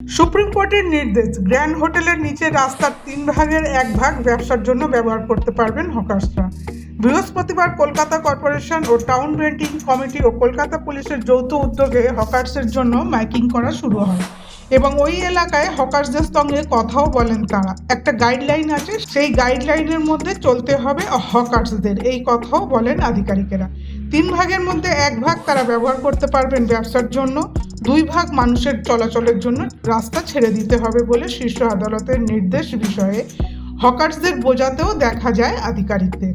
Supreme কোর্টের নির্দেশ, grand হোটেলের নিচে রাস্তার তিন ভাগের এক ভাগ ব্যবসার জন্য ব্যবহার করতে পারবেন হকার্সরা বৃহস্পতিবার কলকাতা কর্পোরেশন ও টাউন রেন্টিং কমিটি ও কলকাতা পুলিশের যৌথ উদ্যোগে হকার্সের জন্য মাইকিং করা শুরু হয় এবং ওই এলাকায় হকার্সদের সঙ্গে কথাও বলেন তারা। একটা গাইডলাইন আছে, সেই গাইডলাইনের মধ্যে চলতে হবে হকার্সদের এই কথাও বলেন আধিকারিকেরা। তিন ভাগের মধ্যে এক ভাগ তারা ব্যবহার করতে পারবেন ব্যবসার জন্য। দুই ভাগ মানুষের চলাচলের জন্য রাস্তা ছেড়ে দিতে হবে বলে শীর্ষ আদালতের নির্দেশ বিষয়ে হকার্সদের বোঝাতেও দেখা যায় আধিকারিকদের।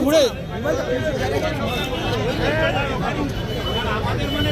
ঘুরে।